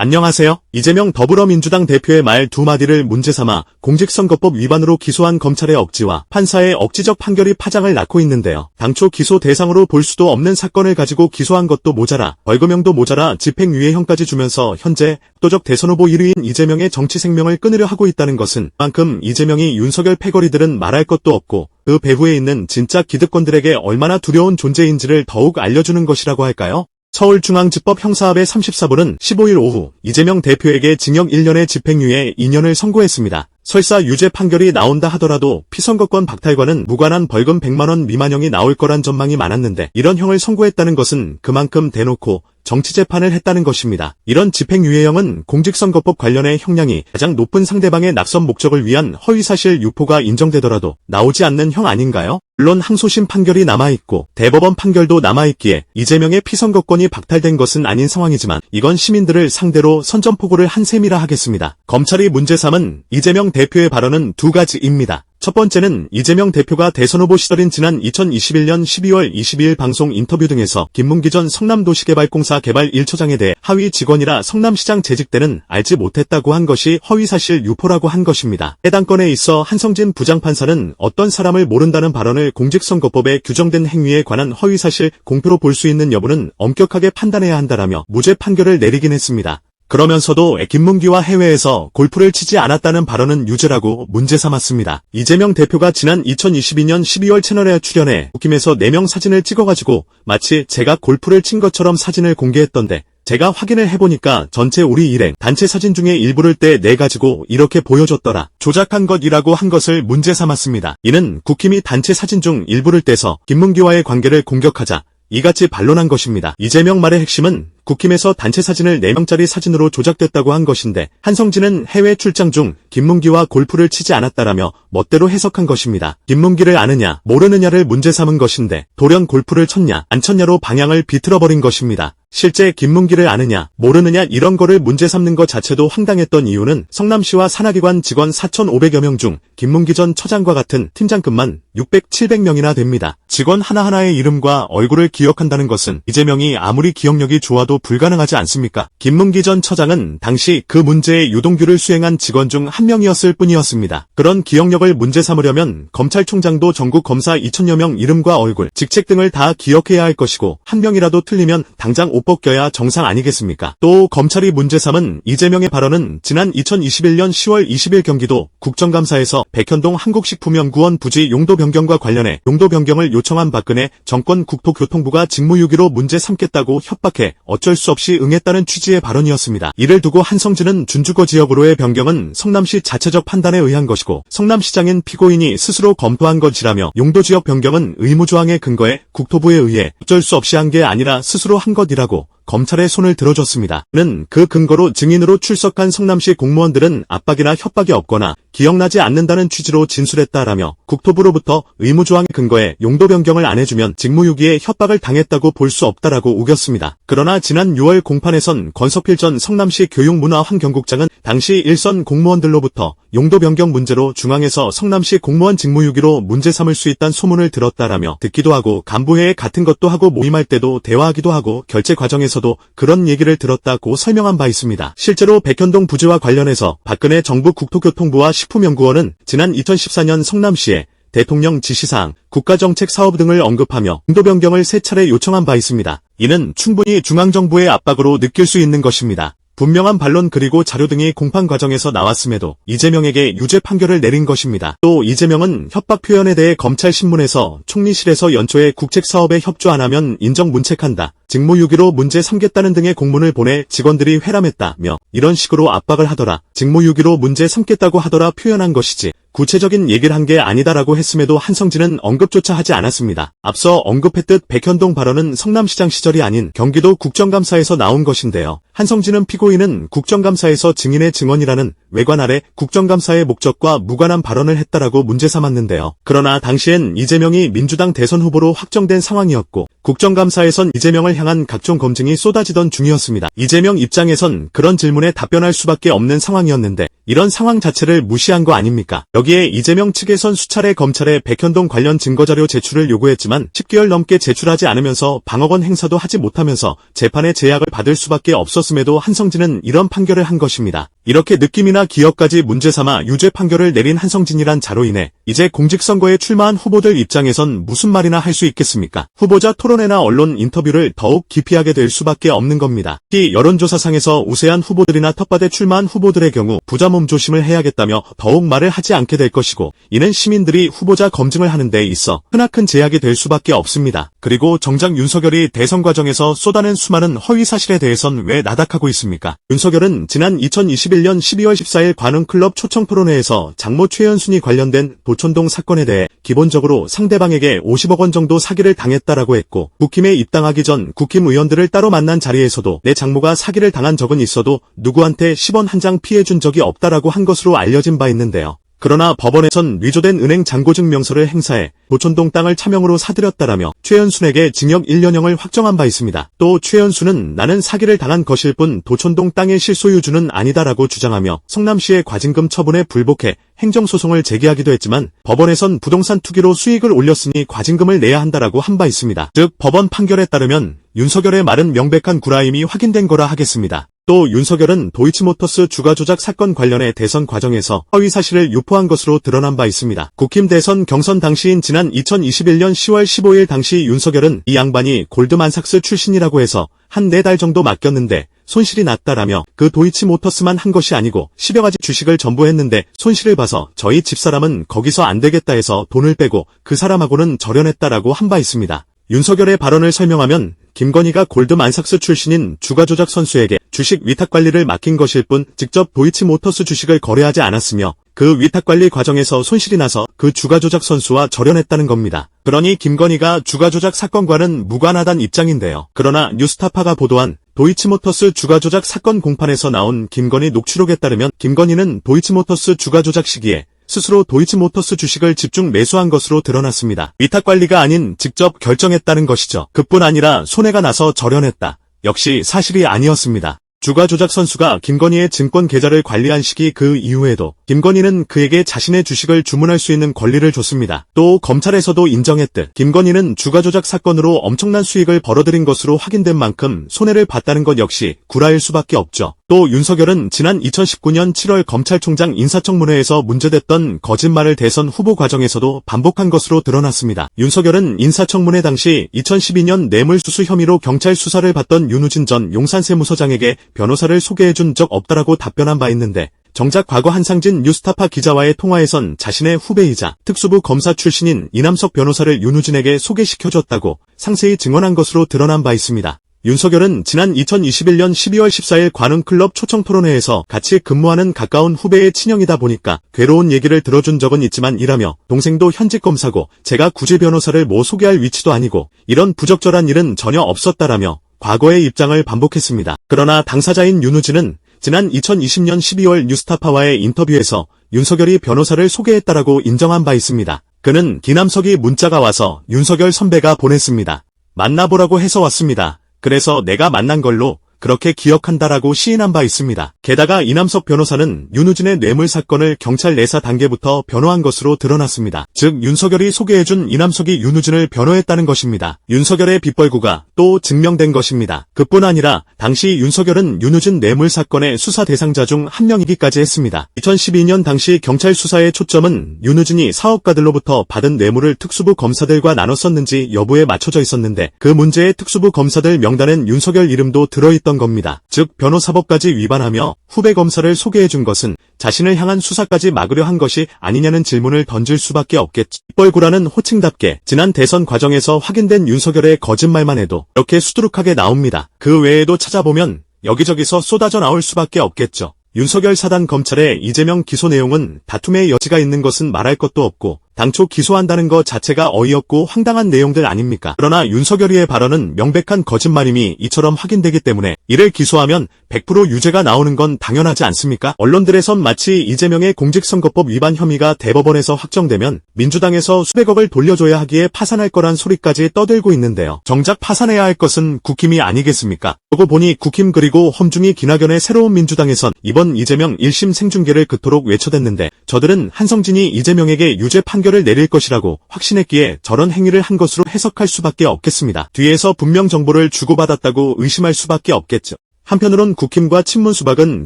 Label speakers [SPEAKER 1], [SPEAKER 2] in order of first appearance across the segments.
[SPEAKER 1] 안녕하세요. 이재명 더불어민주당 대표의 말 두 마디를 문제 삼아 공직선거법 위반으로 기소한 검찰의 억지와 판사의 억지적 판결이 파장을 낳고 있는데요. 당초 기소 대상으로 볼 수도 없는 사건을 가지고 기소한 것도 모자라 벌금형도 모자라 집행유예형까지 주면서 현재 도적 대선 후보 1위인 이재명의 정치 생명을 끊으려 하고 있다는 것은 만큼 이재명이 윤석열 패거리들은 말할 것도 없고 그 배후에 있는 진짜 기득권들에게 얼마나 두려운 존재인지를 더욱 알려주는 것이라고 할까요? 서울중앙지법 형사합의 34부는 15일 오후 이재명 대표에게 징역 1년의 집행유예 2년을 선고했습니다. 설사 유죄 판결이 나온다 하더라도 피선거권 박탈과는 무관한 벌금 100만원 미만형이 나올 거란 전망이 많았는데 이런 형을 선고했다는 것은 그만큼 대놓고 정치 재판을 했다는 것입니다. 이런 집행유예형은 공직선거법 관련의 형량이 가장 높은 상대방의 낙선 목적을 위한 허위사실 유포가 인정되더라도 나오지 않는 형 아닌가요? 물론 항소심 판결이 남아있고 대법원 판결도 남아있기에 이재명의 피선거권이 박탈된 것은 아닌 상황이지만 이건 시민들을 상대로 선전포고를 한 셈이라 하겠습니다. 검찰이 문제 삼은 이재명 대표의 발언은 두 가지입니다. 첫 번째는 이재명 대표가 대선 후보 시절인 지난 2021년 12월 22일 방송 인터뷰 등에서 김문기 전 성남도시개발공사 개발 1처장에 대해 하위 직원이라 성남시장 재직 때는 알지 못했다고 한 것이 허위사실 유포라고 한 것입니다. 해당 건에 있어 한성진 부장판사는 어떤 사람을 모른다는 발언을 공직선거법에 규정된 행위에 관한 허위사실 공표로 볼 수 있는 여부는 엄격하게 판단해야 한다라며 무죄 판결을 내리긴 했습니다. 그러면서도 김문기와 해외에서 골프를 치지 않았다는 발언은 유죄라고 문제 삼았습니다. 이재명 대표가 지난 2022년 12월 채널에 출연해 국힘에서 4명 사진을 찍어가지고 마치 제가 골프를 친 것처럼 사진을 공개했던데 제가 확인을 해보니까 전체 우리 일행 단체 사진 중에 일부를 떼내 가지고 이렇게 보여줬더라. 조작한 것이라고 한 것을 문제 삼았습니다. 이는 국힘이 단체 사진 중 일부를 떼서 김문기와의 관계를 공격하자 이같이 반론한 것입니다. 이재명 말의 핵심은 국힘에서 단체 사진을 4명짜리 사진으로 조작됐다고 한 것인데 한성진은 해외 출장 중 김문기와 골프를 치지 않았다라며 멋대로 해석한 것입니다. 김문기를 아느냐 모르느냐를 문제 삼은 것인데 돌연 골프를 쳤냐 안 쳤냐로 방향을 비틀어버린 것입니다. 실제 김문기를 아느냐 모르느냐 이런 거를 문제 삼는 것 자체도 황당했던 이유는 성남시와 산하기관 직원 4,500여 명 중 김문기 전 처장과 같은 팀장급만 600, 700명이나 됩니다. 직원 하나하나의 이름과 얼굴을 기억한다는 것은 이재명이 아무리 기억력이 좋아도 불가능하지 않습니까? 김문기 전 처장은 당시 그 문제의 유동규를 수행한 직원 중 한 명이었을 뿐이었습니다. 그런 기억력을 문제 삼으려면 검찰총장도 전국 검사 2천여 명 이름과 얼굴, 직책 등을 다 기억해야 할 것이고 한 명이라도 틀리면 당장 옷 벗겨야 정상 아니겠습니까? 또 검찰이 문제 삼은 이재명의 발언은 지난 2021년 10월 20일 경기도 국정감사에서 백현동 한국식품연구원 부지 용도 변경과 관련해 용도 변경을 요청한 박근혜 정권 국토교통부가 직무유기로 문제 삼겠다고 협박해 어쩔 수 없이 응했다는 취지의 발언이었습니다. 이를 두고 한성진은 준주거 지역으로의 변경은 성남시 자체적 판단에 의한 것이고 성남시장인 피고인이 스스로 검토한 것이라며 용도 지역 변경은 의무조항에 근거해 국토부에 의해 어쩔 수 없이 한 게 아니라 스스로 한 것이라고 검찰의 손을 들어줬습니다. 는 그 근거로 증인으로 출석한 성남시 공무원들은 압박이나 협박이 없거나 기억나지 않는다는 취지로 진술했다라며 국토부로부터 의무조항에 근거해 용도 변경을 안 해주면 직무유기에 협박을 당했다고 볼 수 없다라고 우겼습니다. 그러나 지난 6월 공판에선 권석필 전 성남시 교육문화환경국장은 당시 일선 공무원들로부터 용도 변경 문제로 중앙에서 성남시 공무원 직무유기로 문제 삼을 수 있다는 소문을 들었다라며 듣기도 하고 간부회의 같은 것도 하고 모임할 때도 대화하기도 하고 결제 과정에서도 그런 얘기를 들었다고 설명한 바 있습니다. 실제로 백현동 부지와 관련해서 박근혜 정부 국토교통부와 식품연구원은 지난 2014년 성남시에 대통령 지시사항, 국가정책 사업 등을 언급하며 용도 변경을 세 차례 요청한 바 있습니다. 이는 충분히 중앙정부의 압박으로 느낄 수 있는 것입니다. 분명한 반론 그리고 자료 등이 공판 과정에서 나왔음에도 이재명에게 유죄 판결을 내린 것입니다. 또 이재명은 협박 표현에 대해 검찰 신문에서 총리실에서 연초에 국책 사업에 협조 안 하면 인정 문책한다. 직무유기로 문제 삼겠다는 등의 공문을 보내 직원들이 회람했다며 이런 식으로 압박을 하더라. 직무유기로 문제 삼겠다고 하더라 표현한 것이지. 구체적인 얘기를 한 게 아니다라고 했음에도 한성진은 언급조차 하지 않았습니다. 앞서 언급했듯 백현동 발언은 성남시장 시절이 아닌 경기도 국정감사에서 나온 것인데요. 한성진은 피고인은 국정감사에서 증인의 증언이라는 외관 아래 국정감사의 목적과 무관한 발언을 했다라고 문제 삼았는데요. 그러나 당시엔 이재명이 민주당 대선 후보로 확정된 상황이었고 국정감사에선 이재명을 향한 각종 검증이 쏟아지던 중이었습니다. 이재명 입장에선 그런 질문에 답변할 수밖에 없는 상황이었는데 이런 상황 자체를 무시한 거 아닙니까? 여기에 이재명 측에선 수차례 검찰에 백현동 관련 증거자료 제출을 요구했지만 10개월 넘게 제출하지 않으면서 방어권 행사도 하지 못하면서 재판의 제약을 받을 수밖에 없었음에도 한성진은 이런 판결을 한 것입니다. 이렇게 느낌이나 기억까지 문제 삼아 유죄 판결을 내린 한성진이란 자로 인해 이제 공직선거에 출마한 후보들 입장에선 무슨 말이나 할 수 있겠습니까? 후보자 토론회나 언론 인터뷰를 더욱 기피하게 될 수밖에 없는 겁니다. 특히 여론조사상에서 우세한 후보들이나 텃밭에 출마한 후보들의 경우 부자 몸조심을 해야겠다며 더욱 말을 하지 않게 될 것이고 이는 시민들이 후보자 검증을 하는 데 있어 크나큰 제약이 될 수밖에 없습니다. 그리고 정작 윤석열이 대선 과정에서 쏟아낸 수많은 허위 사실에 대해선 왜 나닥하고 있습니까? 윤석열은 지난 2021년 12월 14일 관훈클럽 초청 토론회에서 장모 최연순이 관련된 도촌동 사건에 대해 기본적으로 상대방에게 50억 원 정도 사기를 당했다라고 했고 국힘에 입당하기 전 국힘 의원들을 따로 만난 자리에서도 내 장모가 사기를 당한 적은 있어도 누구한테 10원 한 장 피해준 적이 없다라고 한 것으로 알려진 바 있는데요. 그러나 법원에선 위조된 은행 잔고증명서를 행사해 도촌동 땅을 차명으로 사들였다라며 최연순에게 징역 1년형을 확정한 바 있습니다. 또 최연순은 나는 사기를 당한 것일 뿐 도촌동 땅의 실소유주는 아니다라고 주장하며 성남시의 과징금 처분에 불복해 행정소송을 제기하기도 했지만 법원에선 부동산 투기로 수익을 올렸으니 과징금을 내야 한다라고 한 바 있습니다. 즉 법원 판결에 따르면 윤석열의 말은 명백한 구라임이 확인된 거라 하겠습니다. 또 윤석열은 도이치모터스 주가 조작 사건 관련해 대선 과정에서 허위 사실을 유포한 것으로 드러난 바 있습니다. 국힘 대선 경선 당시인 지난 2021년 10월 15일 당시 윤석열은 이 양반이 골드만삭스 출신이라고 해서 한 네 달 정도 맡겼는데 손실이 났다라며 그 도이치모터스만 한 것이 아니고 10여 가지 주식을 전부 했는데 손실을 봐서 저희 집사람은 거기서 안 되겠다 해서 돈을 빼고 그 사람하고는 절연했다라고 한 바 있습니다. 윤석열의 발언을 설명하면 김건희가 골드만삭스 출신인 주가조작 선수에게 주식 위탁 관리를 맡긴 것일 뿐 직접 도이치모터스 주식을 거래하지 않았으며 그 위탁 관리 과정에서 손실이 나서 그 주가조작 선수와 절연했다는 겁니다. 그러니 김건희가 주가조작 사건과는 무관하단 입장인데요. 그러나 뉴스타파가 보도한 도이치모터스 주가조작 사건 공판에서 나온 김건희 녹취록에 따르면 김건희는 도이치모터스 주가조작 시기에 스스로 도이치모터스 주식을 집중 매수한 것으로 드러났습니다. 위탁 관리가 아닌 직접 결정했다는 것이죠. 그뿐 아니라 손해가 나서 절연했다. 역시 사실이 아니었습니다. 주가 조작 선수가 김건희의 증권 계좌를 관리한 시기 그 이후에도 김건희는 그에게 자신의 주식을 주문할 수 있는 권리를 줬습니다. 또 검찰에서도 인정했듯 김건희는 주가 조작 사건으로 엄청난 수익을 벌어들인 것으로 확인된 만큼 손해를 봤다는 것 역시 구라일 수밖에 없죠. 또 윤석열은 지난 2019년 7월 검찰총장 인사청문회에서 문제됐던 거짓말을 대선 후보 과정에서도 반복한 것으로 드러났습니다. 윤석열은 인사청문회 당시 2012년 뇌물수수 혐의로 경찰 수사를 받던 윤우진 전 용산세무서장에게 변호사를 소개해준 적 없다라고 답변한 바 있는데 정작 과거 한상진 뉴스타파 기자와의 통화에선 자신의 후배이자 특수부 검사 출신인 이남석 변호사를 윤우진에게 소개시켜줬다고 상세히 증언한 것으로 드러난 바 있습니다. 윤석열은 지난 2021년 12월 14일 관훈클럽 초청토론회에서 같이 근무하는 가까운 후배의 친형이다 보니까 괴로운 얘기를 들어준 적은 있지만 이라며 동생도 현직 검사고 제가 굳이 변호사를 뭐 소개할 위치도 아니고 이런 부적절한 일은 전혀 없었다라며 과거의 입장을 반복했습니다. 그러나 당사자인 윤우진은 지난 2020년 12월 뉴스타파와의 인터뷰에서 윤석열이 변호사를 소개했다라고 인정한 바 있습니다. 그는 기남석이 문자가 와서 윤석열 선배가 보냈습니다. 만나보라고 해서 왔습니다. 그래서 내가 만난 걸로 그렇게 기억한다라고 시인한 바 있습니다. 게다가 이남석 변호사는 윤우진의 뇌물 사건을 경찰 내사 단계부터 변호한 것으로 드러났습니다. 즉 윤석열이 소개해준 이남석이 윤우진을 변호했다는 것입니다. 윤석열의 빚벌구가 또 증명된 것입니다. 그뿐 아니라 당시 윤석열은 윤우진 뇌물 사건의 수사 대상자 중 한 명이기까지 했습니다. 2012년 당시 경찰 수사의 초점은 윤우진이 사업가들로부터 받은 뇌물을 특수부 검사들과 나눴었는지 여부에 맞춰져 있었는데 그 문제의 특수부 검사들 명단엔 윤석열 이름도 들어있던 겁니다. 즉 변호사법까지 위반하며 후배 검사를 소개해준 것은 자신을 향한 수사까지 막으려 한 것이 아니냐는 질문을 던질 수밖에 없겠지. 뻘구라는 호칭답게 지난 대선 과정에서 확인된 윤석열의 거짓말만 해도 이렇게 수두룩하게 나옵니다. 그 외에도 찾아보면 여기저기서 쏟아져 나올 수밖에 없겠죠. 윤석열 사단 검찰의 이재명 기소 내용은 다툼의 여지가 있는 것은 말할 것도 없고 당초 기소한다는 것 자체가 어이없고 황당한 내용들 아닙니까? 그러나 윤석열이의 발언은 명백한 거짓말임이 이처럼 확인되기 때문에 이를 기소하면 100% 유죄가 나오는 건 당연하지 않습니까? 언론들에선 마치 이재명의 공직선거법 위반 혐의가 대법원에서 확정되면 민주당에서 수백억을 돌려줘야 하기에 파산할 거란 소리까지 떠들고 있는데요. 정작 파산해야 할 것은 국힘이 아니겠습니까? 그러고 보니 국힘 그리고 험중이 기나견의 새로운 민주당에선 이번 이재명 1심 생중계를 그토록 외쳐댔는데 저들은 한성진이 이재명에게 유죄 판결 을 내릴 것이라고 확신했기에 저런 행위를 한 것으로 해석할 수밖에 없겠습니다. 뒤에서 분명 정보를 주고받았다고 의심할 수밖에 없겠죠. 한편으론 국힘과 친문 수박은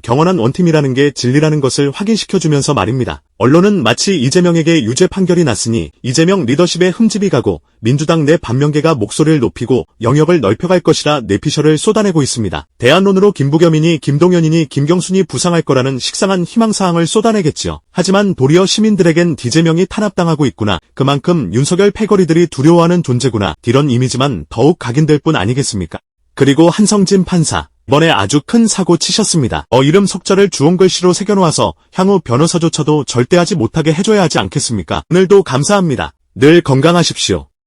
[SPEAKER 1] 경원한 원팀이라는 게 진리라는 것을 확인시켜주면서 말입니다. 언론은 마치 이재명에게 유죄 판결이 났으니 이재명 리더십에 흠집이 가고 민주당 내 반명계가 목소리를 높이고 영역을 넓혀갈 것이라 내피셜을 쏟아내고 있습니다. 대안론으로 김부겸이니 김동연이니 김경순이 부상할 거라는 식상한 희망사항을 쏟아내겠지요. 하지만 도리어 시민들에겐 디재명이 탄압당하고 있구나. 그만큼 윤석열 패거리들이 두려워하는 존재구나. 이런 이미지만 더욱 각인될 뿐 아니겠습니까? 그리고 한성진 판사. 이번에 아주 큰 사고 치셨습니다. 어 이름 석자를 주홍 글씨로 새겨놓아서 향후 변호사조차도 절대 하지 못하게 해줘야 하지 않겠습니까? 오늘도 감사합니다. 늘 건강하십시오.